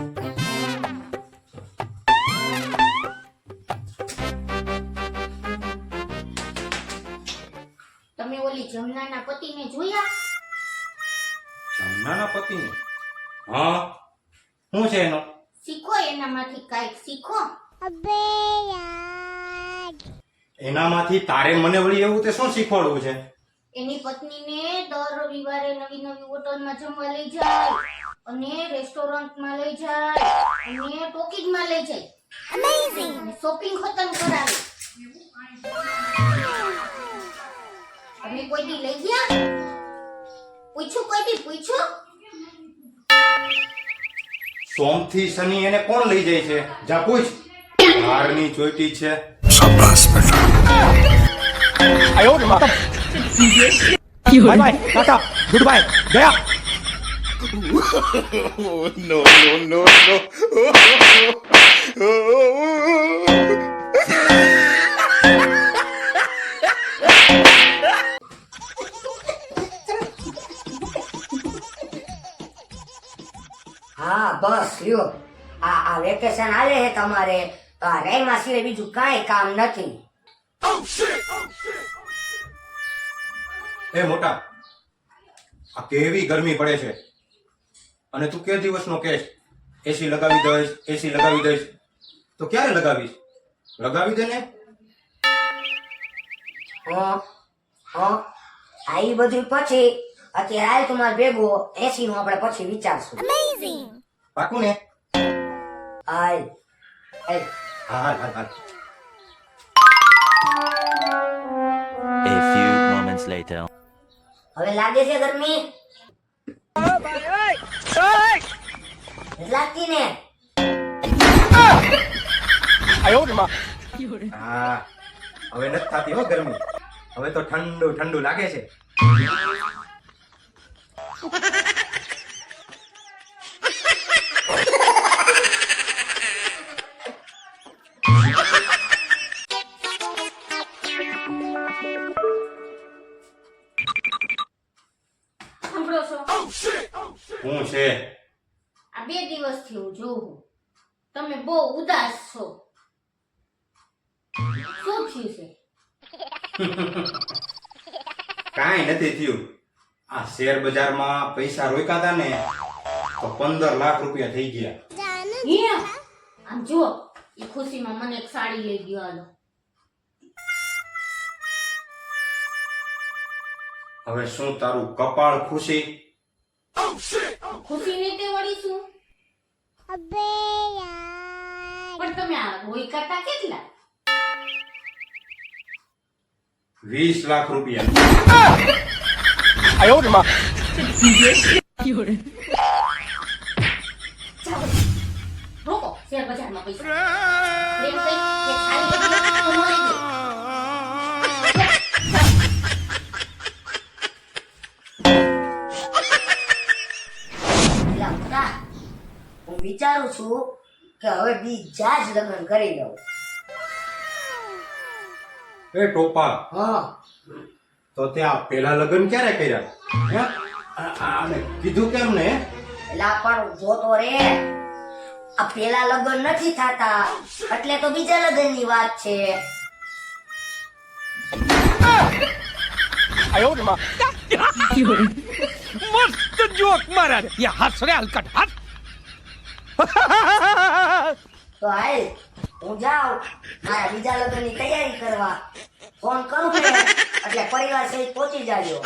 તમે ઓલી જમનાના પતિને જોયા? જમનાના પતિને? હા. શું છે એનો? શીખો એનામાંથી કાંઈક શીખો. એનામાંથી તારે મને વળી એવું તે શું શીખવાડવું છે? એની પત્નીને દર રવિવારે નવી નવી હોટલમાં જમવા લઈ જાય અને રેસ્ટોરન્ટમાં લઈ જાય અને ટોકીજમાં લઈ જાય. અમેઝિંગ શોપિંગ ખતમ કરાવે. તમે કોઈ દી લઈ ગયા? પૂછ્યું કોઈ દી? પૂછ્યું? સોમથી શનિ એને કોણ લઈ જાય છે? જા પૂછ. હારની ચોઈટી છે. 哎 bye bye tata no, no, no, હા બસ લ્યો. આ આ વેકેશન આવે છે તમારે. તો આ રેમા બીજું કાંઈ કામ નથી. Oh, oh, એ મોટા આ કેવી ગરમી પડે છે? અને તું કે દિવસનો કેસ એસી લગાવી દઈશ એસી લગાવી દઈશ. તો ક્યારે લગાવીશ? લગાવી દે ને. હં હં. આ ઈ બધું પછી અત્યારે હાલ તમારે ભેગો એસી નું આપણે પછી વિચારશું. પાકું ને? હાલ હાલ હાલ હાલ. A few moments later. હવે લાગે છે ગરમી? લાગતી ને? આયો ને માં હા હવે નથી થતી હો ગરમી. હવે તો ઠંડુ ઠંડુ લાગે છે. શું છે? આ બે દિવસથી હું જોઉં તમે બહુ ઉદાસ છો. શું થયું છે? કાંઈ નથી થયું. આ શેર બજારમાં પૈસા રોકાતા ને તો પંદર લાખ રૂપિયા થઈ ગયા. આમ જુઓ એ ખુશીમાં મને એક સાડી લઈ ગયો આલો હવે શું તારું કપાળ ખુશી? ખુશી ને તે વળી શું પણ તમે આ રોઈકાતા કેટલા વીસ લાખ રૂપિયા 哎呦我的妈！ રોકો શેર બજારમાં પૈસા એમ કઈ કે સાડી લઈ તો મળી ગઈ. હું વિચારું છું કે હવે બીજા જ લગ્ન કરી લઉં. એ ટોપા હા. તો ત્યાં પેલા લગ્ન ક્યારે કર્યા? આને કીધું કેમ ને એલા પણ જોતો રે. આ પેલા લગ્ન નથી થતા એટલે તો બીજા લગ્નની વાત છે. આયો ને મસ્ત જોક મારા. યા હસરે હલકટ હસ તો હાલ, હું જાઉં, મારા બીજા લગ્નની તૈયારી કરવા. ફોન કરું એટલે પરિવાર સહિત પહોંચી જાજો.